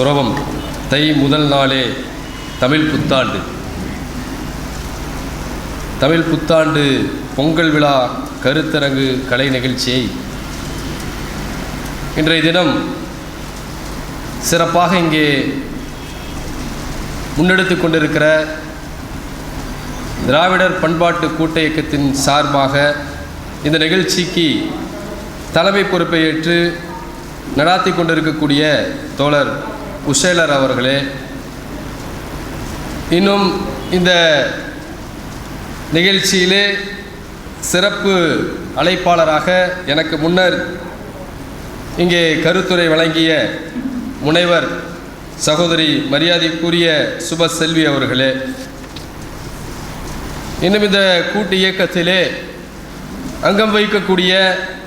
துறவம். தை முதல் நாளே தமிழ் புத்தாண்டு. தமிழ் புத்தாண்டு பொங்கல் விழா கருத்தரங்கு கலை நிகழ்ச்சியை இன்றைய தினம் சிறப்பாக இங்கே முன்னெடுத்து கொண்டிருக்கிற திராவிடர் பண்பாட்டு கூட்ட இயக்கத்தின் சார்பாக இந்த நிகழ்ச்சிக்கு தலைமை பொறுப்பை ஏற்று நடாத்தி கொண்டிருக்கக்கூடிய தோழர் உஷேலர் அவர்களே இன்னும் இந்த நிகழ்ச்சியிலே சிறப்பு அழைப்பாளராக எனக்கு முன்னர் இங்கே கருத்துரை வழங்கிய முனைவர் சகோதரி மரியாதைக்குரிய சுப செல்வி அவர்களே இன்னும் இந்த கூட்டு இயக்கத்திலே அங்கம் வகிக்கக்கூடிய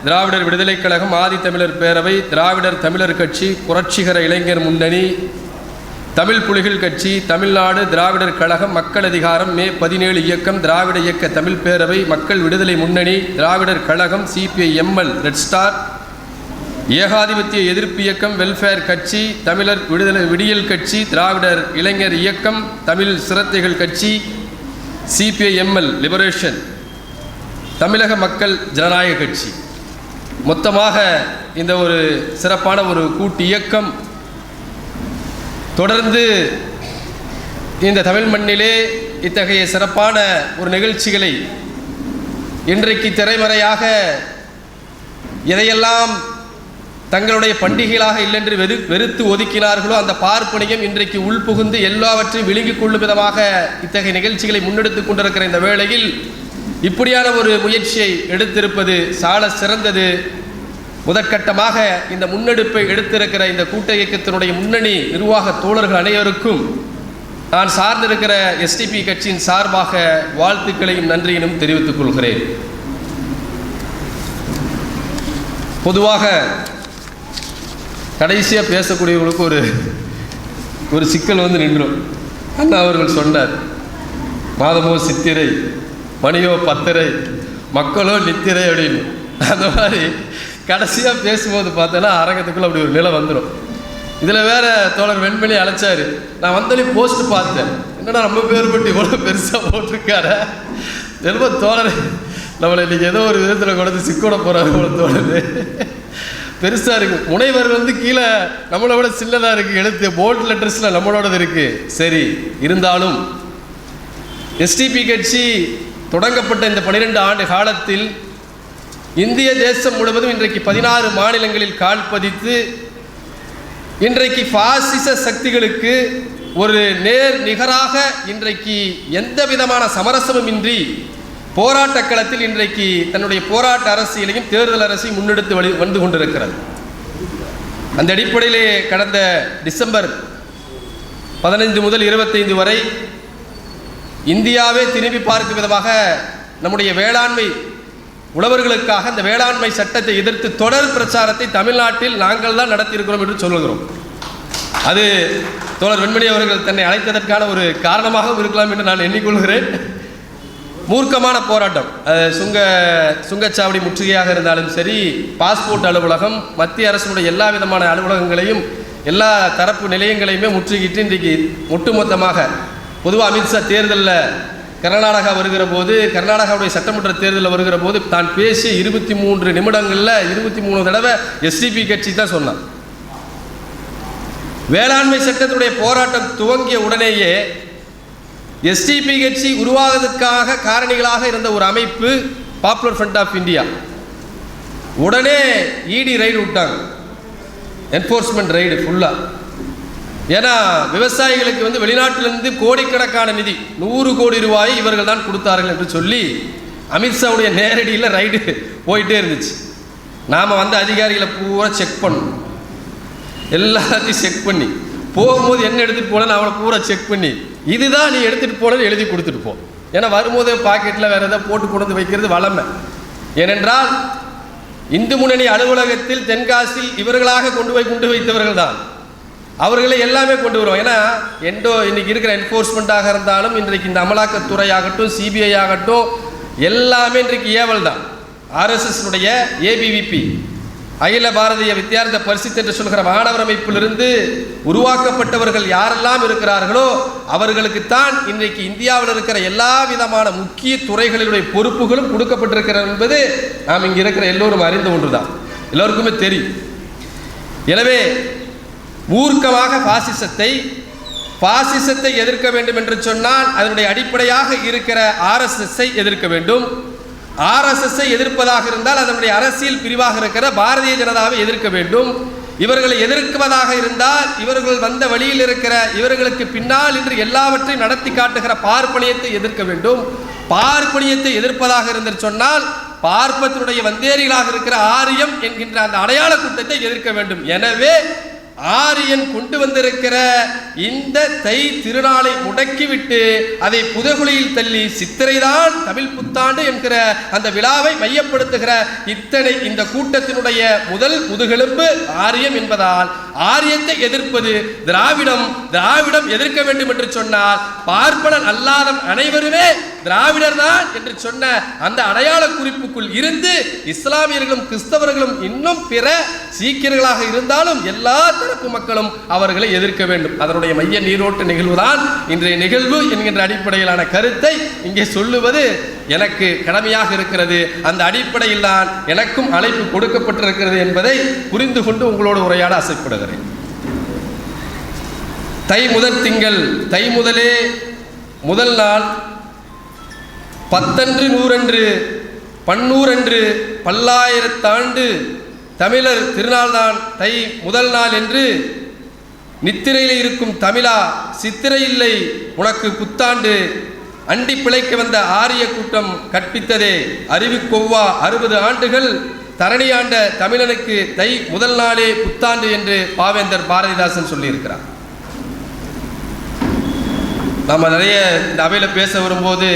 திராவிடர் விடுதலைக் கழகம் ஆதித்தமிழர் பேரவை திராவிடர் தமிழர் கட்சி புரட்சிகர இளைஞர் முன்னணி தமிழ் புலிகள் கட்சி தமிழ்நாடு திராவிடர் கழகம் மக்கள் அதிகாரம் மே பதினேழு இயக்கம் திராவிட இயக்க தமிழ் பேரவை Makkal Viduthalai Munnani Dravidar Kazhagam CPI ML red star ஏகாதிபத்திய எதிர்ப்பு இயக்கம் வெல்ஃபேர் கட்சி தமிழர் விடுதலை விடியல் கட்சி திராவிடர் இளைஞர் இயக்கம் தமிழ் சிரத்தைகள் கட்சி சிபிஐ எம்எல் லிபரேஷன். தமிழக மக்கள் ஜனநாயக கட்சி. மொத்தமாக இந்த ஒரு சிறப்பான ஒரு கூட்டு இயக்கம் தொடர்ந்து இந்த தமிழ் மண்ணிலே இத்தகைய சிறப்பான ஒரு நிகழ்ச்சிகளை இன்றைக்கு திரைமறையாக எதையெல்லாம் தங்களுடைய பண்டிகைகளாக இல்லென்று வெறு வெறுத்து ஒதுக்கினார்களோ அந்த பார்ப்பனையும் இன்றைக்கு உள்புகுந்து எல்லாவற்றையும் விழுங்கிக் கொள்ளும் விதமாக இத்தகைய நிகழ்ச்சிகளை முன்னெடுத்து கொண்டிருக்கிற இந்த வேளையில் இப்படியான ஒரு முயற்சியை எடுத்திருப்பது சால சிறந்தது. முதற்கட்டமாக இந்த முன்னெடுப்பை எடுத்திருக்கிற இந்த கூட்ட இயக்கத்தினுடைய முன்னணி நிர்வாக தோழர்கள் அனைவருக்கும் நான் சார்ந்திருக்கிற எஸ்டிபி கட்சியின் சார்பாக வாழ்த்துக்களையும் நன்றியினும் தெரிவித்துக் கொள்கிறேன். பொதுவாக கடைசியாக பேசக்கூடியவங்களுக்கு ஒரு ஒரு சிக்கல் வந்து நின்றும். அண்ணா அவர்கள் சொன்னார் மாதமோ சித்திரை மணியோ பத்தரை மக்களோ நித்திரை அப்படின்னு. அந்த மாதிரி கடைசியாக பேசும்போது பார்த்தோன்னா அரங்கத்துக்குள்ளே அப்படி ஒரு நிலை வந்துடும் இதில் வேற தோழர் வெண்மணி அழைச்சாரு. நான் வந்தோடனே போஸ்ட் பார்த்தேன். என்னடா ரொம்ப பேர் பட்டு இவ்வளோ பெருசாக போட்டிருக்காரு? ரொம்ப தோழர் நம்மளை இன்றைக்கி ஏதோ ஒரு விதத்தில் கொண்டு சிக்கோட போகிறாரு போல தோணுது பெருசாக இருக்குது முனைவர் வந்து கீழே நம்மளை விட சின்னதாக இருக்குது எழுத்து போல்ட் லெட்டர்ஸில் நம்மளோடது இருக்குது சரி இருந்தாலும் எஸ்டிபி கட்சி தொடங்கப்பட்ட இந்த பனிரெண்டு ஆண்டு காலத்தில் இந்திய தேசம் முழுவதும் இன்றைக்கு பதினாறு மாநிலங்களில் கால் பதித்து இன்றைக்கு பாசிச சக்திகளுக்கு ஒரு நேர் நிகராக இன்றைக்கு எந்த விதமான சமரசமும் இன்றி போராட்ட களத்தில் இன்றைக்கு தன்னுடைய போராட்ட அரசியலையும் தேர்தல் அரசையும் முன்னெடுத்து வழி வந்து கொண்டிருக்கிறது. அந்த அடிப்படையிலே கடந்த டிசம்பர் பதினைந்து முதல் இருபத்தைந்து வரை இந்தியாவே திரும்பி பார்க்கும் விதமாக நம்முடைய வேளாண்மை உழவர்களுக்காக இந்த வேளாண்மை சட்டத்தை எதிர்த்து தொடர் பிரச்சாரத்தை தமிழ்நாட்டில் நாங்கள் தான் நடத்தியிருக்கிறோம் என்று சொல்லுகிறோம். அது தோழர் வெண்மணி அவர்கள் தன்னை அழைத்ததற்கான ஒரு காரணமாகவும் இருக்கலாம் என்று நான் எண்ணிக்கொள்கிறேன். மூர்க்கமான போராட்டம். சுங்க சுங்கச்சாவடி முற்றுகையாக இருந்தாலும் சரி பாஸ்போர்ட் அலுவலகம் மத்திய அரசினுடைய எல்லா விதமான அலுவலகங்களையும் எல்லா தரப்பு நிலையங்களையுமே முற்றுகிட்டு இன்றைக்கு ஒட்டுமொத்தமாக பொதுவாக அமித்ஷா தேர்தலில் கர்நாடகா வருகிற போது கர்நாடகாவுடைய சட்டமன்ற தேர்தலில் வருகிற போது தான் பேசி இருபத்தி மூன்று நிமிடங்களில் இருபத்தி மூணு தடவை எஸ்டிபி கட்சி தான் சொன்னான். வேளாண்மை சட்டத்துடைய போராட்டம் துவங்கிய உடனேயே எஸ்டிபி கட்சி உருவாவதற்காக காரணிகளாக இருந்த ஒரு அமைப்பு பாப்புலர் ஃப்ரண்ட் ஆஃப் இந்தியா உடனே இடி ரைடு விட்டாங்க. என்ஃபோர்ஸ்மெண்ட் ரைடு ஃபுல்லாக ஏன்னா விவசாயிகளுக்கு வந்து வெளிநாட்டிலிருந்து கோடிக்கணக்கான நிதி நூறு கோடி ரூபாயை இவர்கள் தான் கொடுத்தார்கள் என்று சொல்லி அமித்ஷாவுடைய நேரடியில் ரைடு போயிட்டே இருந்துச்சு. நாம் வந்து அதிகாரிகளை பூரா செக் பண்ணணும். எல்லாத்தையும் செக் பண்ணி போகும்போது என்ன எடுத்துகிட்டு போனேன்னு அவனை பூரா செக் பண்ணி இதுதான் நீ எடுத்துகிட்டு போனது எழுதி கொடுத்துட்டு போ. ஏன்னா வரும்போதே பாக்கெட்டில் வேறு எதாவது போட்டு கொண்டு வந்து வைக்கிறது வளமை ஏனென்றால் இந்து முன்னணி அலுவலகத்தில் தென்காசியில் இவர்களாக கொண்டு போய் கொண்டு வைத்தவர்கள் தான் அவர்களை எல்லாமே கொண்டு வருவோம். ஏன்னா எண்டோ இன்னைக்கு இருக்கிற என்ஃபோர்ஸ்மெண்ட்டாக இருந்தாலும் இன்றைக்கு இந்த அமலாக்கத்துறை ஆகட்டும் சிபிஐ ஆகட்டும் எல்லாமே இன்றைக்கு ஏவல் தான். ஆர்எஸ்எஸ்னுடைய ஏபிவிபி அகில பாரதிய வித்யார்த்த பரிசுத் என்று சொல்கிற மாணவர் அமைப்பிலிருந்து உருவாக்கப்பட்டவர்கள் யாரெல்லாம் இருக்கிறார்களோ அவர்களுக்குத்தான் இன்றைக்கு இந்தியாவில் இருக்கிற எல்லா விதமான முக்கிய துறைகளினுடைய பொறுப்புகளும் கொடுக்கப்பட்டிருக்கிறது என்பது நாம் இங்கே இருக்கிற எல்லோரும் அறிந்த ஒன்றுதான். எல்லோருக்குமே தெரியும். எனவே ஊர்க்கமாக பாசிசத்தை பாசிசத்தை எதிர்க்க வேண்டும் என்று சொன்னால் அதனுடைய அடிப்படையாக இருக்கிற ஆர்எஸ்எஸ்ஸை எதிர்க்க வேண்டும். ஆர்எஸ்எஸ்ஸை எதிர்ப்பதாக இருந்தால் அதனுடைய அரசியல் பிரிவாக இருக்கிற பாரதிய ஜனதாவை எதிர்க்க வேண்டும். இவர்களை எதிர்க்குவதாக இருந்தால் இவர்கள் வந்த வழியில் இருக்கிற இவர்களுக்கு பின்னால் இன்று எல்லாவற்றையும் நடத்தி காட்டுகிற பார்ப்பனியத்தை எதிர்க்க வேண்டும். பார்ப்பனியத்தை எதிர்ப்பதாக இருந்து சொன்னால் பார்ப்பத்தினுடைய வந்தேரிகளாக இருக்கிற ஆரியம் என்கின்ற அந்த அடையாள கூட்டத்தை எதிர்க்க வேண்டும். எனவே ஆரியன் கொண்டு வந்திருக்கிற இந்த தை திருநாளை முடக்கிவிட்டு அதை புதகுழியில் தள்ளி சித்திரைதான் தமிழ் புத்தாண்டு என்கிற அந்த விழாவை மையப்படுத்துகிற இத்தனை இந்த கூட்டத்தினுடைய முதல் முதுகெலும்பு ஆரியம் என்பதால் ஆரியத்தை எதிர்ப்பது திராவிடம் திராவிடம் எதிர்க்க வேண்டும் என்று சொன்னால் பார்ப்பனர் அல்லாத அனைவருமே திராவிடர் தான் என்று சொன்ன அந்த அடையாள குறிப்புக்குள் இருந்து இஸ்லாமியர்களும் கிறிஸ்தவர்களும் இன்னும் பிற சீக்கியர்களாக இருந்தாலும் எல்லா தரப்பு மக்களும் அவர்களை எதிர்க்க வேண்டும். அதனுடைய மைய நீரோட்ட நிகழ்வுதான் இன்றைய நிகழ்வு என்கின்ற அடிப்படையிலான கருத்தை இங்கே சொல்லுவது. எனக்கு கடமையாக இருக்கிறது. அந்த அடிப்படையில் தான் எனக்கும் அழைப்பு கொடுக்கப்பட்டிருக்கிறது என்பதை புரிந்து கொண்டு உங்களோடு உரையாட ஆசைப்படுகிறேன். தை முதல் திங்கள் தை முதலே முதல் நாள் பத்தன்று நூறன்று பன்னூறன்று பல்லாயிரத்தாண்டு தமிழர் திருநாள்தான் தை முதல் நாள் என்று நித்திரையில் இருக்கும் தமிழா சித்திரை இல்லை உனக்கு புத்தாண்டு. அண்டி பிழைக்க வந்த ஆரிய கூட்டம் கற்பித்ததே. அறிவிக்கொவ்வா அறுபது ஆண்டுகள் தரணி ஆண்ட தமிழனுக்கு தை முதல் நாளே புத்தாண்டு என்று பாவேந்தர் பாரதிதாசன் சொல்லியிருக்கிறார். நாம் நிறைய இந்த அவையில் பேச வரும்போது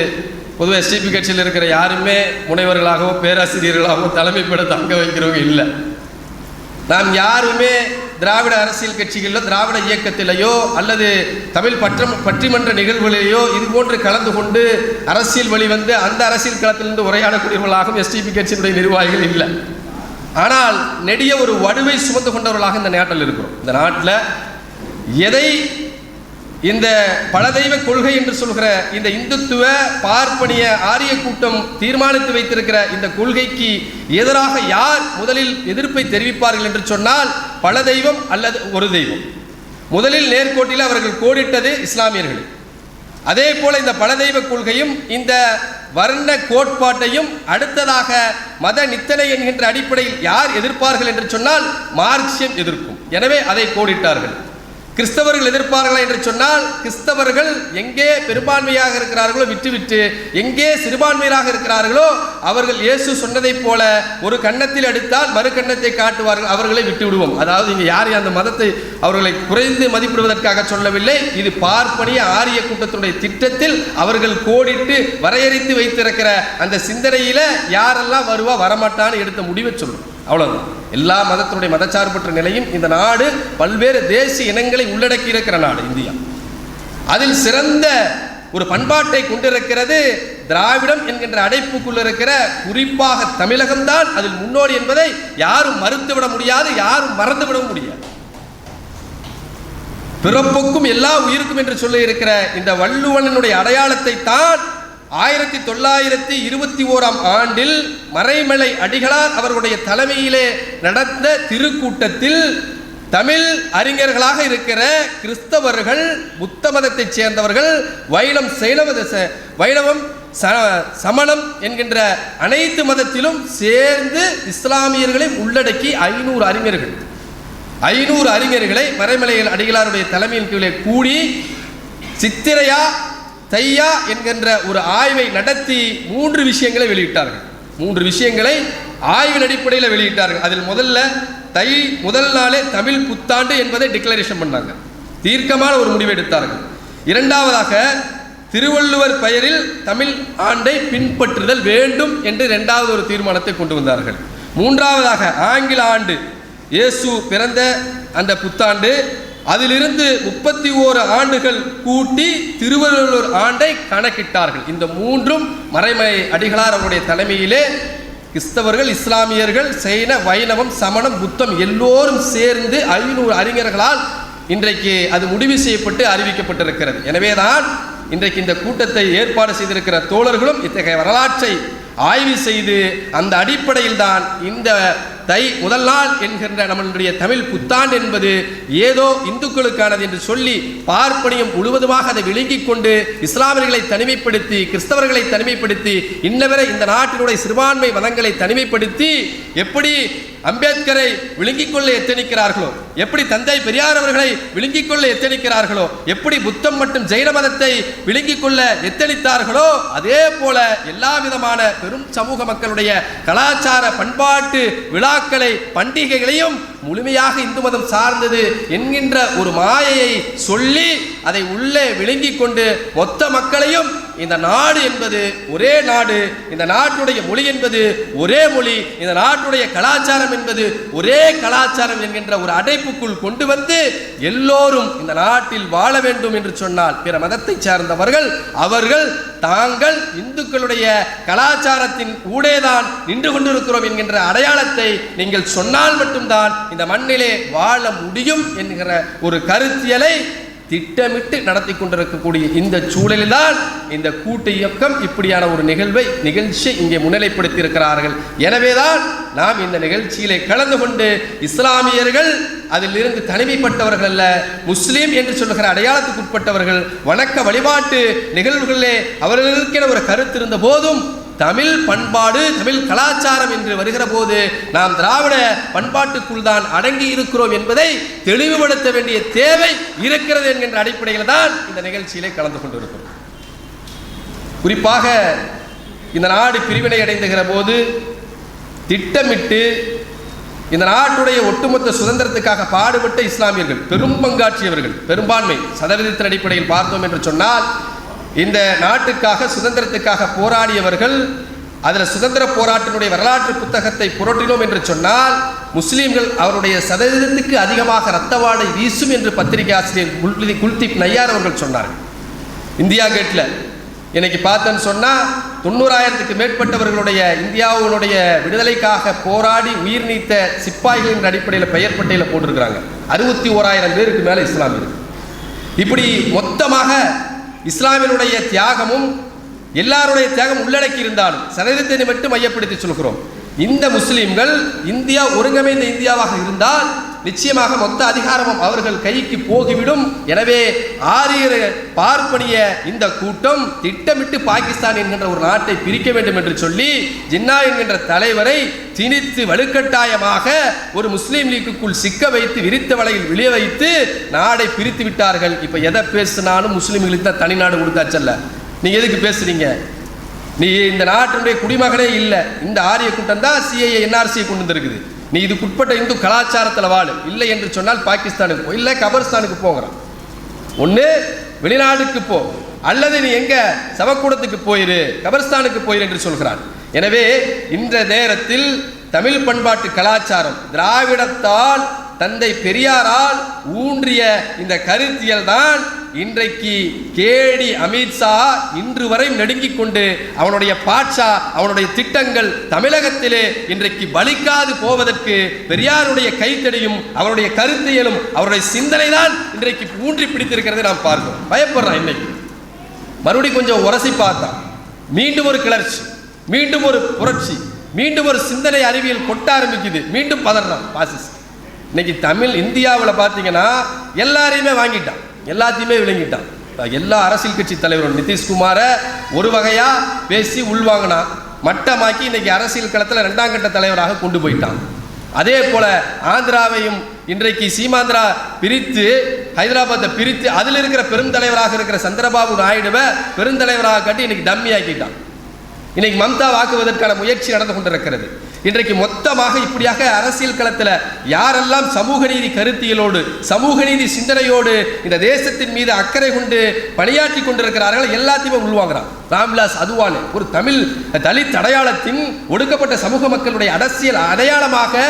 பொதுவாக எஸ்டிபி கட்சியில் இருக்கிற யாருமே முனைவர்களாகவோ பேராசிரியர்களாகவோ தலைமை பட தங்க வைக்கிறவங்க இல்லை. நாம் யாருமே திராவிட அரசியல் கட்சிகளிலோ திராவிட இயக்கத்திலேயோ அல்லது தமிழ் பற்ற பற்றிமன்ற நிகழ்வுகளிலேயோ இது போன்று கலந்து கொண்டு அரசியல் வழி வந்து அந்த அரசியல் களத்திலிருந்து உரையாடக்கூடியவர்களாகவும் எஸ்டிபி கட்சியினுடைய நிர்வாகிகள் இல்லை. ஆனால் நெடிய ஒரு வடுவை சுமந்து கொண்டவர்களாக இந்த நாட்டில் இருக்கிறோம். இந்த நாட்டில் எதை இந்த பலதெய்வ கொள்கை என்று சொல்கிற இந்த இந்துத்துவ பார்ப்பனிய ஆரிய கூட்டம் தீர்மானித்து வைத்திருக்கிற இந்த கொள்கைக்கு எதிராக யார் முதலில் எதிர்ப்பை தெரிவிப்பார்கள் என்று சொன்னால் பல தெய்வம் அல்லது ஒரு தெய்வம். முதலில் நேர்கோட்டில் அவர்கள் கோடிட்டது இஸ்லாமியர்கள். அதே போல இந்த பல தெய்வ கொள்கையும் இந்த வர்ண கோட்பாட்டையும் அடுத்ததாக மத நித்தனை என்கின்ற அடிப்படையில் யார் எதிர்ப்பார்கள் என்று சொன்னால் மார்க்சியம் எதிர்க்கும். எனவே அதை கோடிட்டார்கள். கிறிஸ்தவர்கள் எதிர்ப்பார்களா என்று சொன்னால் கிறிஸ்தவர்கள் எங்கே பெரும்பான்மையாக இருக்கிறார்களோ விட்டுவிட்டு எங்கே சிறுபான்மையராக இருக்கிறார்களோ அவர்கள் இயேசு சொன்னதைப் போல ஒரு கன்னத்தில் அடித்தால் மறு கன்னத்தை காட்டுவார்கள் அவர்களை விட்டு விடுவோம் அதாவது இங்கே யார் அந்த மதத்தை அவர்களை குறைந்து மதிப்பிடுவதற்காக சொல்லவில்லை இது பார்ப்பனிய ஆரிய கூட்டத்தினுடைய திட்டத்தில் அவர்கள் கோடிட்டு வரையறித்து வைத்திருக்கிற அந்த சிந்தனையில் யாரெல்லாம் வருவா வரமாட்டான்னு எடுத்த முடிவை சொல்லும் அவ்வளவு எல்லா மதத்தினுடைய மதச்சார்பற்ற நிலையும் இந்த நாடு பல்வேறு தேசிய இனங்களை உள்ளடக்கி இருக்கிற நாடு இந்தியா. அதில் சிறந்த ஒரு பண்பாட்டை கொண்டிருக்கிறது திராவிடம் என்கின்ற அடைப்புக்குள் இருக்கிற குறிப்பாக தமிழகம்தான் அதில் முன்னோடி என்பதை யாரும் மறுத்துவிட முடியாது யாரும் மறந்துவிட முடியாது. பிறப்புக்கும் எல்லா உயிருக்கும் என்று சொல்லி இருக்கிற இந்த வள்ளுவனுடைய அடையாளத்தை தான் ஆயிரத்தி தொள்ளாயிரத்தி இருபத்தி ஓராம் ஆண்டில் மறைமலை அடிகளார் அவருடைய தலைமையிலே நடந்த திருக்கூட்டத்தில் தமிழ் அறிஞர்களாக இருக்கிற கிறிஸ்தவர்கள் புத்த மதத்தைச் சேர்ந்தவர்கள் வைணம் சைனவ வைணவம் ச- சமணம் என்கின்ற அனைத்து மதத்திலும் சேர்ந்து இஸ்லாமியர்களை உள்ளடக்கி ஐநூறு அறிஞர்கள். ஐநூறு அறிஞர்களை மறைமலையில் அடிகளாருடைய தலைமையின் கீழே கூடி சித்திரையா தையா என்கின்ற ஒரு ஆய்வை நடத்தி மூன்று விஷயங்களை வெளியிட்டார்கள். மூன்று விஷயங்களை ஆய்வின் அடிப்படையில் வெளியிட்டார்கள். அதில் முதல்ல தை முதல் நாளே தமிழ் புத்தாண்டு என்பதை டிக்ளரேஷன் பண்ணாங்க. தீர்க்கமான ஒரு முடிவை எடுத்தார்கள். இரண்டாவதாக திருவள்ளுவர் பெயரில் தமிழ் ஆண்டை பின்பற்றுதல் வேண்டும் என்று இரண்டாவது ஒரு தீர்மானத்தை கொண்டு வந்தார்கள். மூன்றாவதாக ஆங்கில ஆண்டு இயேசு பிறந்த அந்த புத்தாண்டு அதிலிருந்து முப்பத்தி ஓரு ஆண்டுகள் கூட்டி திருவள்ளுவர் ஆண்டை கணக்கிட்டார்கள். இந்த மூன்றும் மறைமலை அடிகளார் அவருடைய தலைமையிலே கிறிஸ்தவர்கள் இஸ்லாமியர்கள் சைன வைணவம் சமணம் புத்தம் எல்லோரும் சேர்ந்து ஐநூறு அறிஞர்களால் இன்றைக்கு அது முடிவு செய்யப்பட்டு அறிவிக்கப்பட்டிருக்கிறது. எனவேதான் இன்றைக்கு இந்த கூட்டத்தை ஏற்பாடு செய்திருக்கிற தோழர்களும் இத்தகைய வரலாற்றை ஆய்வு செய்து அந்த அடிப்படையில் தான் இந்த தை முதல் நாள் என்கின்ற நம்மளுடைய தமிழ் புத்தாண்டு என்பது ஏதோ இந்துக்களுக்கானது என்று சொல்லி பார்ப்பனியம் முழுவதுமாக அதை விழுங்கிக் கொண்டு இஸ்லாமியர்களை தனிமைப்படுத்தி கிறிஸ்தவர்களை தனிமைப்படுத்தி இன்னவரை இந்த நாட்டினுடைய சிறுபான்மை மதங்களை தனிமைப்படுத்தி எப்படி அம்பேத்கரை விழுங்கிக் கொள்ள எத்தனிக்கிறார்களோ எப்படி தந்தை பெரியார் அவர்களை விழுங்கிக் கொள்ள எத்தனிக்கிறார்களோ எப்படி புத்தம் மற்றும் ஜெயின மதத்தை விழுங்கிக் கொள்ள எத்தனித்தார்களோ அதே போல எல்லா விதமான பெரும் சமூக மக்களுடைய கலாச்சார பண்பாட்டு விழா விழாக்களை பண்டிகைகளையும் முழுமையாக இந்து மதம் சார்ந்தது என்கின்ற ஒரு மாயையை சொல்லி அதை உள்ளே விழுங்கிக் கொண்டு மொத்த மக்களையும் இந்த நாடு என்பது ஒரே நாடு இந்த நாட்டுடைய மொழி என்பது ஒரே மொழி இந்த நாட்டுடைய கலாச்சாரம் என்பது ஒரே கலாச்சாரம் என்கின்ற ஒரு அடைப்புக்குள் கொண்டு வந்து எல்லோரும் இந்த நாட்டில் வாழ வேண்டும் என்று சொன்னால் பிற மதத்தை சார்ந்தவர்கள் அவர்கள் தாங்கள் இந்துக்களுடைய கலாச்சாரத்தின் ஊடேதான் நின்று கொண்டிருக்கிறோம் என்கின்ற அடையாளத்தை நீங்கள் சொன்னால் மட்டும்தான் இந்த மண்ணிலே வாழ முடியும் என்கிற ஒரு கருத்தியலை திட்டமிட்டு நடத்தி கொண்டிருக்கக்கூடிய இந்த சூழலில்தான் இந்த கூட்டு இயக்கம் இப்படியான ஒரு நிகழ்வை நிகழ்ச்சியை இங்கே முன்னிலைப்படுத்தி இருக்கிறார்கள் எனவேதான் நாம் இந்த நிகழ்ச்சியிலே கலந்து கொண்டு இஸ்லாமியர்கள் அதிலிருந்து தனிமைப்பட்டவர்கள் அல்ல முஸ்லீம் என்று சொல்லுகிற அடையாளத்துக்கு உட்பட்டவர்கள் வணக்க வழிபாட்டு நிகழ்வுகளிலே அவர்களுக்கென ஒரு கருத்து இருந்த போதும் தமிழ் பண்பாடு தமிழ் கலாச்சாரம் என்று வருகிற போது நாம் திராவிட பண்பாட்டுக்குள் தான் அடங்கி இருக்கிறோம் என்பதை தெளிவுபடுத்த வேண்டிய தேவை இருக்கிறது என்கின்ற அடிப்படையில் தான் இந்த நிகழ்ச்சியிலே கலந்து கொண்டிருக்கிறோம். குறிப்பாக இந்த நாடு பிரிவினை அடைந்துகிற போது திட்டமிட்டு இந்த நாட்டுடைய ஒட்டுமொத்த சுதந்திரத்துக்காக பாடுபட்ட இஸ்லாமியர்கள் பெரும் பங்காற்றியவர்கள் பெரும்பான்மை சதவீதத்தின் அடிப்படையில் பார்த்தோம் என்று சொன்னால் இந்த நாட்டுக்காக சுதந்திரத்துக்காக போராடியவர்கள் அதில் சுதந்திர போராட்டினுடைய வரலாற்று புத்தகத்தை புரட்டினோம் என்று சொன்னால் முஸ்லீம்கள் அவருடைய சதவீதத்துக்கு அதிகமாக ரத்தவாடை வீசும் என்று பத்திரிகை ஆசிரியர் குல்தி குல்தீப் நையார் அவர்கள் சொன்னார்கள். இந்தியா கேட்டில் இன்னைக்கு பார்த்தேன்னு சொன்னால் தொண்ணூறாயிரத்துக்கு மேற்பட்டவர்களுடைய இந்தியாவினுடைய விடுதலைக்காக போராடி உயிர் நீத்த சிப்பாய்களின் அடிப்படையில் பெயர் பட்டியலில் போட்டிருக்கிறாங்க. அறுபத்தி ஓராயிரம் பேருக்கு மேலே இஸ்லாமியர் இப்படி மொத்தமாக இஸ்லாமியனுடைய தியாகமும் எல்லாருடைய தியாகம் உள்ளடக்கி இருந்தாலும் சதவீதத்தை மட்டும் மையப்படுத்தி சொல்கிறோம். இந்த முஸ்லீம்கள் இந்தியா ஒருங்கமைந்த இந்தியாவாக இருந்தால் நிச்சயமாக மொத்த அதிகாரமும் அவர்கள் கைக்கு போகிவிடும். எனவே ஆரியர் பார்ப்பனிய இந்த கூட்டம் திட்டமிட்டு பாகிஸ்தான் என்கின்ற ஒரு நாட்டை பிரிக்க வேண்டும் என்று சொல்லி ஜின்னா என்கின்ற தலைவரை திணித்து வலுக்கட்டாயமாக ஒரு முஸ்லீம் லீக்குக்குள் சிக்க வைத்து விரித்த வலையில் விழிய வைத்து நாடை பிரித்து விட்டார்கள். இப்போ எதை பேசினாலும் முஸ்லீம்களுக்கு தான் தனிநாடு கொடுத்தாச்சல்ல. நீங்க எதுக்கு பேசுறீங்க? நீ இந்த நாட்டினுடைய குடிமகனே இல்லை. இந்த ஆரிய கூட்டம் தான் சிஐஏ என்ஆர்சியை கொண்டு வந்திருக்குது. நீ இதுக்குட்பட்ட இந்து கலாச்சாரத்தில் வாழு. இல்லை என்று சொன்னால் பாகிஸ்தானுக்கு போ. இல்லை கபர்ஸ்தானுக்கு போகிறான். ஒன்று வெளிநாடுக்கு போ. அல்லது நீ எங்க? சவக்கூடத்துக்கு போயிரு. கபர்ஸ்தானுக்கு போயிரு என்று சொல்கிறான். எனவே இந்த நேரத்தில் தமிழ் பண்பாட்டு கலாச்சாரம் திராவிடத்தால் தந்தை பெரியாரால் ஊன்றிய இந்த கருத்தியல் தான் இன்றைக்கு கேடி அமித்ஷா இன்று வரை நடுங்கிக் கொண்டு அவனுடைய பாட்சா அவனுடைய திட்டங்கள் தமிழகத்திலே இன்றைக்கு பலிக்காது போவதற்கு பெரியாருடைய கைத்தடியும் அவருடைய கருத்தியலும் அவருடைய சிந்தனை தான் இன்றைக்கு ஊன்றி பிடித்திருக்கிறதை நாம் பார்க்கிறோம் பயப்படுறான் இன்னைக்கு. மறுபடியும் கொஞ்சம் உரசி பார்த்தான் மீண்டும் ஒரு கிளர்ச்சி மீண்டும் ஒரு புரட்சி மீண்டும் ஒரு சிந்தனை அறிவியல் கொட்ட ஆரம்பிக்குது. மீண்டும் பதறான் பாசிஸ்ட். இன்னைக்கு தமிழ் இந்தியாவில் பார்த்தீங்கன்னா எல்லாரையுமே வாங்கிட்டான். எல்லாத்தையுமே விளங்கிட்டான் எல்லா அரசியல் கட்சி தலைவரும் நிதிஷ்குமாரை ஒரு வகையாக பேசி உள்வாங்கினான். மட்டமாக்கி இன்னைக்கு அரசியல் களத்தில் ரெண்டாம் கட்ட தலைவராக கொண்டு போயிட்டான். அதே போல ஆந்திராவையும் இன்றைக்கு சீமாந்திரா பிரித்து ஹைதராபாத்தை பிரித்து அதில் இருக்கிற பெருந்தலைவராக இருக்கிற சந்திரபாபு நாயுடுவை பெருந்தலைவராக கட்டி இன்னைக்கு டம்மி ஆக்கிட்டான் இன்னைக்கு மம்தா வாக்குவதற்கான முயற்சி நடந்து கொண்டிருக்கிறது. இன்றைக்கு மொத்தமாக இப்படியாக அரசியல் களத்தில் யாரெல்லாம் சமூக நீதி கருத்தியலோடு சமூக நீதி சிந்தனையோடு இந்த தேசத்தின் மீது அக்கறை கொண்டு பணியாற்றி கொண்டிருக்கிறார்கள் எல்லாத்தையுமே உள்வாங்கிறான். ராம்விலாஸ் அதுவானு. ஒரு தமிழ் தலித் அடையாளத்தின் ஒடுக்கப்பட்ட சமூக மக்களுடைய அரசியல் அடையாளமாக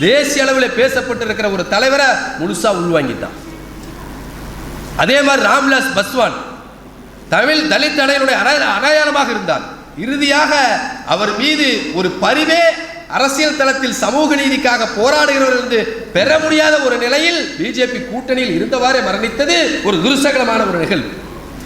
தேசிய அளவில் பேசப்பட்டிருக்கிற ஒரு தலைவரை முழுசா உள்வாங்கிட்டான். அதே மாதிரி ராம்விலாஸ் பஸ்வான் தமிழ் தலித் அடையனுடைய அடையாளமாக இருந்தார் இறுதியாக அவர் மீது ஒரு பரிவே அரசியல் தளத்தில் சமூக நீதிக்காக போராடுகிறவர் என்று பெற முடியாத ஒரு நிலையில் பிஜேபி கூட்டணியில் இருந்தவாறே மரணித்தது ஒரு துருசகலமான ஒரு நிகழ்வு.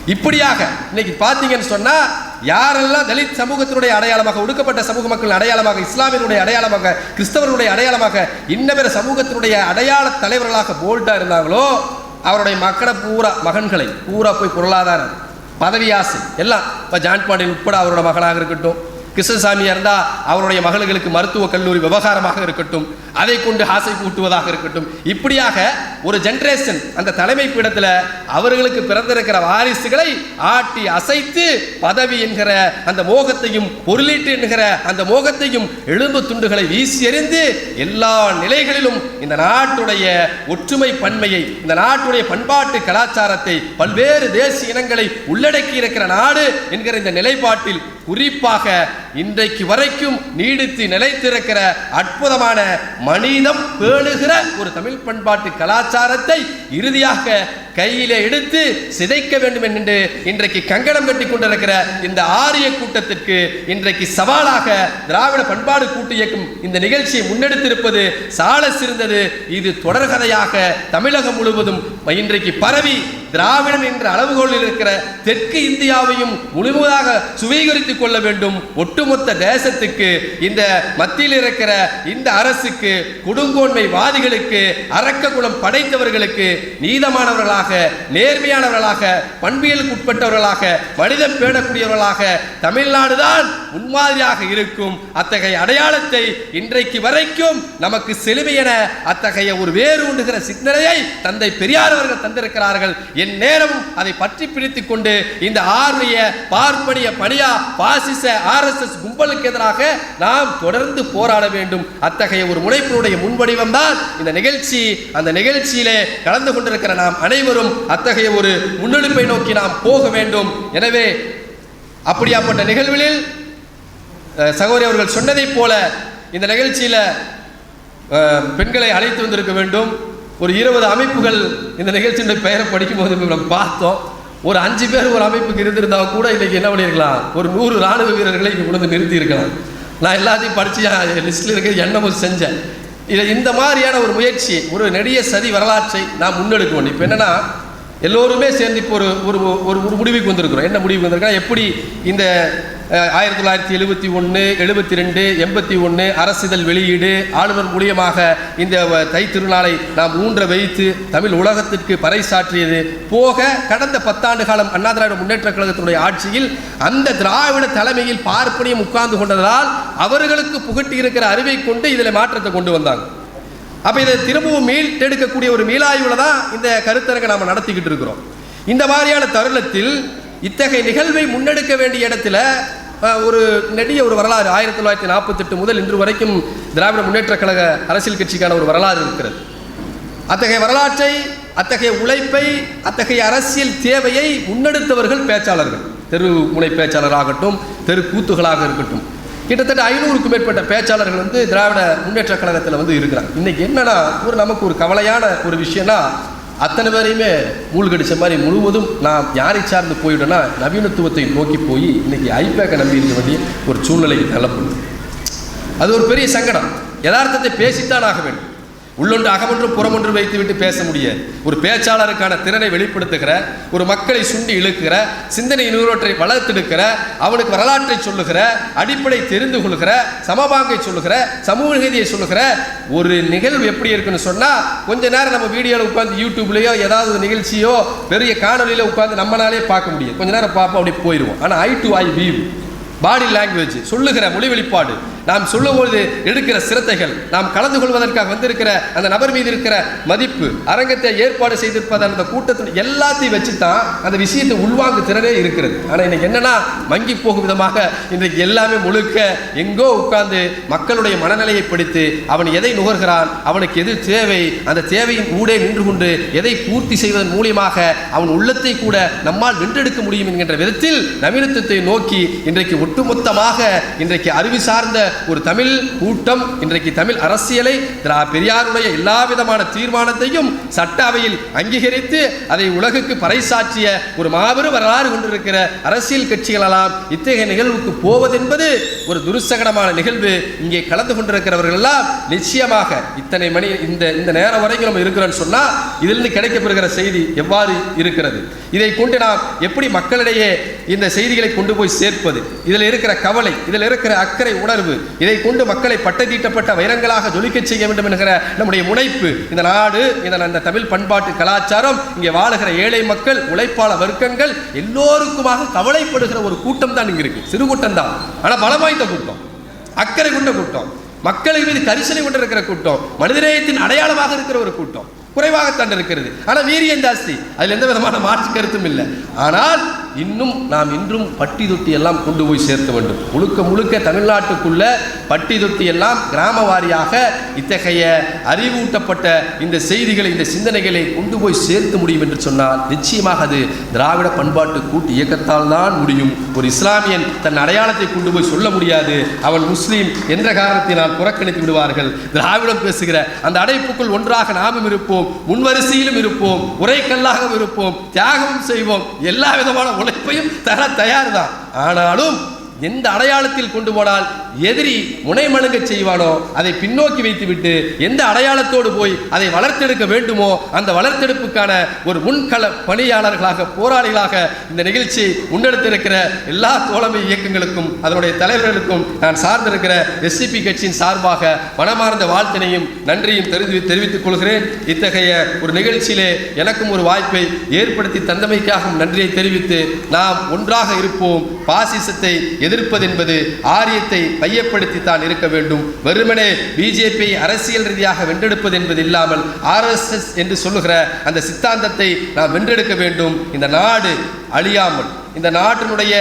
இப்படியாக இன்னைக்கு பார்த்தீங்கன்னு சொன்னா யாரெல்லாம் தலித் சமூகத்தினுடைய அடையாளமாக ஒடுக்கப்பட்ட சமூக மக்கள் அடையாளமாக இஸ்லாமியனுடைய அடையாளமாக கிறிஸ்தவர்களுடைய அடையாளமாக இன்ன பிற சமூகத்தினுடைய அடையாள தலைவர்களாக போல்டா இருந்தாங்களோ அவருடைய மக்களை பூரா மகன்களை பூரா போய் பொருளாதாரம் பதவி ஆசை எல்லாம் இப்போ ஜான் பாண்டியன் உட்பட அவரோட மகளாக இருக்கட்டும். கிருஷ்ணசாமியாக இருந்தால் அவருடைய மகளுக்கு மருத்துவக் கல்லூரி விவகாரமாக இருக்கட்டும். அதை கொண்டு ஆசை கூட்டுவதாக இருக்கட்டும். இப்படியாக ஒரு ஜென்ரேஷன் அந்த தலைமை பீடத்தில் அவர்களுக்கு பிறந்திருக்கிற வாரிசுகளை ஆட்டி அசைத்து பதவி என்கிற அந்த மோகத்தையும் பொருளீட்டு என்கிற அந்த மோகத்தையும் எலும்பு துண்டுகளை வீசி எறிந்து எல்லா நிலைகளிலும் இந்த நாட்டுடைய ஒற்றுமை பன்மையை இந்த நாட்டுடைய பண்பாட்டு கலாச்சாரத்தை பல்வேறு தேசிய இனங்களை உள்ளடக்கி இருக்கிற நாடு என்கிற இந்த நிலைப்பாட்டில் குறிப்பாக இன்றைக்கு வரைக்கும் நீடித்து நிலைத்திருக்கிற அற்புதமான மனிதம் பேணுகிற ஒரு தமிழ் பண்பாட்டு கலாச்சாரத்தை இறுதியாக கையிலே எடுத்து சிதைக்க வேண்டும் என்று இன்றைக்கு கங்கணம் கட்டி கொண்டிருக்கிற இந்த ஆரிய கூட்டத்திற்கு இன்றைக்கு சவாலாக திராவிட பண்பாடு கூட்டு இயக்கம் இந்த நிகழ்ச்சியை முன்னெடுத்திருப்பது சால சிறந்தது. இது தொடர்கதையாக தமிழகம் முழுவதும் இன்றைக்கு பரவி திராவிடம் என்ற அளவுகோலில் இருக்கிற தெற்கு இந்தியாவையும் முழுவதாக சுவீகரித்துக் கொள்ள வேண்டும். ஒட்டுமொத்த தேசத்துக்கு இந்த மத்தியில் இருக்கிற இந்த அரசுக்கு கொடுங்கோன்மை வாதிகளுக்கு அரக்க குணம் படைத்தவர்களுக்கு நீதமானவர்களாக நேர்மையானவர்களாக பண்பியலுக்கு உட்பட்டவர்களாக மனிதம் தமிழ்நாடு தமிழ்நாடுதான் முன்மாதிரியாக இருக்கும். அத்தகைய அடையாளத்தை இன்றைக்கு வரைக்கும் நமக்கு செழுமையென அத்தகைய ஒரு வேறு உண்டுகிற சிந்தனையை தந்தை பெரியார் அவர்கள் தந்திருக்கிறார்கள். என் நேரமும் அதை பற்றி பிடித்துக் கொண்டு இந்த ஆர்மிய பார்ப்பனிய பணியா பாசிச ஆர்எஸ்எஸ் கும்பலுக்கு எதிராக நாம் தொடர்ந்து போராட வேண்டும். அத்தகைய ஒரு முனைப்பினுடைய முன்வடிவம் தான் இந்த நிகழ்ச்சி. அந்த நிகழ்ச்சியிலே கலந்து கொண்டிருக்கிற நாம் அனைவரும் அத்தகைய ஒரு முன்னெடுப்பை நோக்கி நாம் போக வேண்டும். எனவே அப்படியாப்பட்ட நிகழ்வுகளில் சகோதரி அவர்கள் சொன்னதைப் போல இந்த நிகழ்ச்சியில் பெண்களை அழைத்து வந்திருக்க வேண்டும். ஒரு இருபது அமைப்புகள் இந்த நிகழ்ச்சியின் பெயரை படிக்கும்போது நம்ம பார்த்தோம். ஒரு அஞ்சு பேர் ஒரு அமைப்புக்கு இருந்திருந்தா கூட இன்னைக்கு என்ன பண்ணியிருக்கலாம் ஒரு நூறு ராணுவ வீரர்களை இங்கே கொண்டு வந்து நிறுத்தி இருக்கலாம் நான் எல்லாத்தையும் படித்து லிஸ்ட்டில் இருக்கிற எண்ணமும் செஞ்சேன். இல்லை இந்த மாதிரியான ஒரு முயற்சி ஒரு நெடிய சதி வரலாற்றை நாம் முன்னெடுக்க வேண்டும். இப்போ என்னன்னா எல்லோருமே சேர்ந்து இப்போ ஒரு ஒரு ஒரு ஒரு முடிவுக்கு வந்திருக்கிறோம். என்ன முடிவுக்கு வந்திருக்கா எப்படி இந்த ஆயிரத்தி தொள்ளாயிரத்தி எழுபத்தி ஒன்று எழுபத்தி ரெண்டு எண்பத்தி ஒன்று அரசிதழ் வெளியீடு ஆளுநர் மூலியமாக இந்த வ- தை திருநாளை நாம் ஊன்ற வைத்து தமிழ் உலகத்திற்கு பறைசாற்றியது. போக கடந்த பத்தாண்டு காலம் அண்ணா திராவிட முன்னேற்ற கழகத்தினுடைய ஆட்சியில் அந்த திராவிட தலைமையில் பார்ப்பனியம் உட்கார்ந்து கொண்டதால் அவர்களுக்கு புகட்டி இருக்கிற அறிவை கொண்டு இதில் மாற்றத்தை கொண்டு வந்தாங்க. அப்போ இதை திரும்பவும் மீட்டெடுக்கக்கூடிய ஒரு மீளாய்வில் தான் இந்த கருத்தரங்கை நாம் நடத்திக்கிட்டு இருக்கிறோம். இந்த மாதிரியான தருணத்தில் இத்தகைய நிகழ்வை முன்னெடுக்க வேண்டிய இடத்துல ஒரு நெடிய ஒரு வரலாறு ஆயிரத்தி தொள்ளாயிரத்தி நாற்பத்தெட்டு முதல் இன்று வரைக்கும் திராவிட முன்னேற்ற கழக அரசியல் கட்சிக்கான ஒரு வரலாறு இருக்கிறது. அத்தகைய வரலாற்றை அத்தகைய உழைப்பை அத்தகைய அரசியல் தேவையை முன்னெடுத்தவர்கள் பேச்சாளர்கள். தெரு முனை பேச்சாளராகட்டும் தெரு கூத்துகளாக இருக்கட்டும். கிட்டத்தட்ட ஐநூறுக்கும் மேற்பட்ட பேச்சாளர்கள் வந்து திராவிட முன்னேற்ற கழகத்தில் வந்து இருக்கிறாங்க. இன்னைக்கு என்னன்னா ஒரு நமக்கு ஒரு கவலையான ஒரு விஷயம்னா அத்தனை பேரையுமே மூழ்கடிச்ச மாதிரி முழுவதும் நாம் யாரை சார்ந்து போயிட்டோம்னா நவீனத்துவத்தை நோக்கி போய் இன்றைக்கி ஐபேக்கை நம்பி இருக்க வேண்டிய ஒரு சூழ்நிலைக்கு தள்ளப்படுது அது ஒரு பெரிய சங்கடம். யதார்த்தத்தை பேசித்தான் ஆக வேண்டும். உள்ளொன்று அகமொன்று புறமொன்று வைத்துவிட்டு பேச முடியாது. ஒரு பேச்சாளருக்கான திறனை வெளிப்படுத்துகிற ஒரு மக்களை சுண்டி இழுக்கிற சிந்தனை நூறொற்றை வளர்த்தெடுக்கிற அவனுக்கு வரலாற்றை சொல்லுகிற அடிப்படை தெரிந்து கொள்கிற சமபாங்கை சொல்லுகிற சமூக நீதியை சொல்லுகிற ஒரு நிகழ்வு எப்படி இருக்குன்னு சொன்னால் கொஞ்ச நேரம் நம்ம வீடியோவில் உட்காந்து யூடியூப்லேயோ ஏதாவது நிகழ்ச்சியோ பெரிய காணொலியில் உட்காந்து நம்மளாலே பார்க்க முடியும். கொஞ்ச நேரம் பார்ப்போம் அப்படி போயிடுவோம் ஆனால் eye to eye view body language சொல்லுகிற மொழி வெளிப்பாடு நாம் சொல்லும்போது எடுக்கிற சிரத்தைகள் நாம் கலந்து கொள்வதற்காக வந்திருக்கிற அந்த நபர் மீது இருக்கிற மதிப்பு அரங்கத்தை ஏற்பாடு செய்திருப்பது அந்த கூட்டத்தில் எல்லாத்தையும் வச்சு தான் அந்த விஷயத்தை உள்வாங்கு திறனே இருக்கிறது. ஆனால் இன்னைக்கு என்னன்னா மங்கி போகும் விதமாக இன்றைக்கு எல்லாமே முழுக்க எங்கோ உட்கார்ந்து மக்களுடைய மனநிலையை படித்து அவன் எதை நுகர்கிறான் அவனுக்கு எது தேவை அந்த தேவையின் ஊடே நின்று கொண்டு எதை பூர்த்தி செய்வதன் மூலியமாக அவன் உள்ளத்தை கூட நம்மால் வென்றெடுக்க முடியும் என்கின்ற விதத்தில் நவீனத்துவத்தை நோக்கி இன்றைக்கு ஒட்டுமொத்தமாக இன்றைக்கு அறிவு சார்ந்த ஒரு தமிழ் கூட்டம் இன்றைக்கு தமிழ் அரசியலை திரா பெரியாருடைய எல்லா விதமான தீர்மானத்தையும் சட்ட அவையில் அங்கீகரித்து அதை உலகுக்கு பறைசாற்றிய ஒரு மாபெரும் வரலாறு கொண்டிருக்கிற அரசியல் கட்சிகளெல்லாம் இத்தகைய நிகழ்வுக்கு போவதென்பது ஒரு துருசகனமான நிகழ்வு. இங்கே கலந்து கொண்டிருக்கிறவர்கள் எல்லாம் நிச்சயமாக இத்தனை மணி இந்த இந்த நேரம் வரைக்கும் நம்ம இருக்கிறோன்னு சொன்னா இதிலிருந்து கிடைக்கப்பெறுகிற செய்தி எவ்வாறு இருக்கிறது? இதை கொண்டு நாம் எப்படி மக்களிடையே இந்த செய்திகளை கொண்டு போய் சேர்ப்பது? இதில் இருக்கிற கவலை இதில் இருக்கிற அக்கறை உணர்வு இதை கொண்டு மக்களை பட்டதீட்டப்பட்ட வைரங்களாக ஜொலிக்கச் செய்ய வேண்டும் என்கிற நம்முடைய முனைப்பு. இந்த நாடு இதன் அந்த தமிழ் பண்பாட்டு கலாச்சாரம் இங்கே வாழுகிற ஏழை மக்கள் உழைப்பாள வர்க்கங்கள் எல்லோருக்குமாக கவலைப்படுகிற ஒரு கூட்டம் தான் இங்க இருக்கு. சிறு கூட்டம் தான் ஆனா பலம் வாய்ந்த கூட்டம். அக்கறை கொண்ட கூட்டம். மக்களை மீது கரிசனை கொண்டிருக்கிற கூட்டம். மனிதநேயத்தின் அடையாளமாக இருக்கிற ஒரு கூட்டம். குறைவாகத்தான் இருக்கிறது. ஆனால் வீரியம் ஜாஸ்தி. அதில் எந்த விதமான மாற்று கருத்தும் இல்லை. ஆனால் இன்னும் நாம் இன்றும் பட்டி தொட்டி எல்லாம் கொண்டு போய் சேர்க்க வேண்டும். முழுக்க முழுக்க தமிழ்நாட்டுக்குள்ள பட்டி தொட்டி எல்லாம் கிராம வாரியாக இத்தகைய அறிவூட்டப்பட்ட இந்த செய்திகளை இந்த சிந்தனைகளை கொண்டு போய் சேர்க்க முடியும் என்று சொன்னால் நிச்சயமாக அது திராவிட பண்பாட்டு கூட்டு இயக்கத்தால் தான் முடியும். ஒரு இஸ்லாமியன் தன் அடையாளத்தை கொண்டு போய் சொல்ல முடியாது. அவன் முஸ்லீம் என்ற காரணத்தினால் புறக்கணித்து விடுவார்கள். திராவிடம் பேசுகிற அந்த அடைப்புக்குள் ஒன்றாக நாமும் இருப்போம். முன்வரிசையிலும் இருப்போம். உரைக்கல்லாகவும் இருப்போம். தியாகமும் செய்வோம். எல்லா விதமான உழைப்பையும் தர தயார்தான். ஆனாலும் எந்த அடையாளத்தில் கொண்டு போனால் எதிரி முனைமழுங்க செய்வானோ அதை பின்னோக்கி வைத்துவிட்டு எந்த அடையாளத்தோடு போய் அதை வளர்த்தெடுக்க வேண்டுமோ அந்த வளர்த்தெடுப்புக்கான ஒரு முன்கள பணியாளர்களாக போராளிகளாக இந்த நிகழ்ச்சி முன்னெடுத்திருக்கிற எல்லா தோழமை இயக்கங்களுக்கும் அதனுடைய தலைவர்களுக்கும் நான் சார்ந்திருக்கிற எஸ்சிபி கட்சியின் சார்பாக மனமார்ந்த வாழ்த்தினையும் நன்றியும் தெரிவி தெரிவித்துக் கொள்கிறேன். இத்தகைய ஒரு நிகழ்ச்சியிலே எனக்கும் ஒரு வாய்ப்பை ஏற்படுத்தி தந்தமைக்காகவும் நன்றியை தெரிவித்து நாம் ஒன்றாக இருப்போம். பாசிசத்தை எதிர்ப்பது என்பது ஆரியத்தை மையப்படுத்தித்தான் இருக்க வேண்டும். வெறுமனே பிஜேபி அரசியல் ரீதியாக வென்றெடுப்பது என்பது இல்லாமல் ஆர்எஸ்எஸ் என்று சொல்லுகிற அந்த சித்தாந்தத்தை நாம் வென்றெடுக்க வேண்டும். இந்த நாடு அழியாமல் இந்த நாட்டினுடைய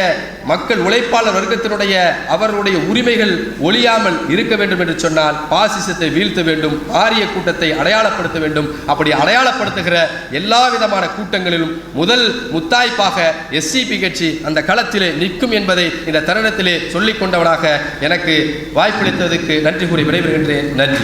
மக்கள் உழைப்பாளர் வர்க்கத்தினுடைய அவர்களுடைய உரிமைகள் ஒழியாமல் இருக்க வேண்டும் என்று சொன்னால் பாசிசத்தை வீழ்த்த வேண்டும் ஆரிய கூட்டத்தை அடையாளப்படுத்த வேண்டும். அப்படி அடையாளப்படுத்துகிற எல்லா விதமான கூட்டங்களிலும் முதல் முத்தாய்ப்பாக எஸ்சிபி கட்சி அந்த களத்திலே நிற்கும் என்பதை இந்த தருணத்திலே சொல்லிக் கொண்டவனாக எனக்கு வாய்ப்பளித்ததுக்கு நன்றி கூறி விடைபெறுகின்றேன். நன்றி.